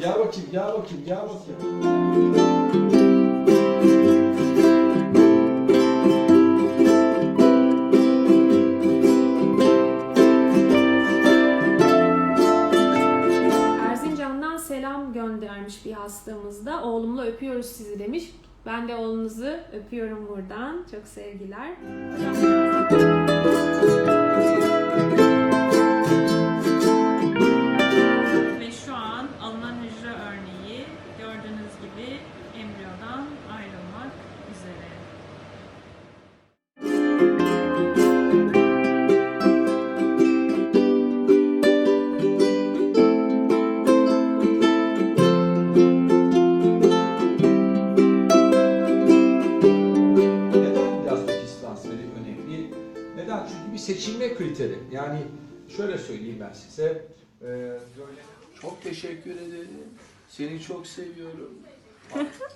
Gel bakayım, gel bakayım, gel bakayım. Erzincan'dan selam göndermiş bir hastamız da. Oğlumla öpüyoruz sizi demiş. Ben de oğlunuzu öpüyorum buradan. Çok sevgiler. Ve seçilme kriteri. Yani şöyle söyleyeyim ben size. Ee, böyle Çok teşekkür ederim. Seni çok seviyorum.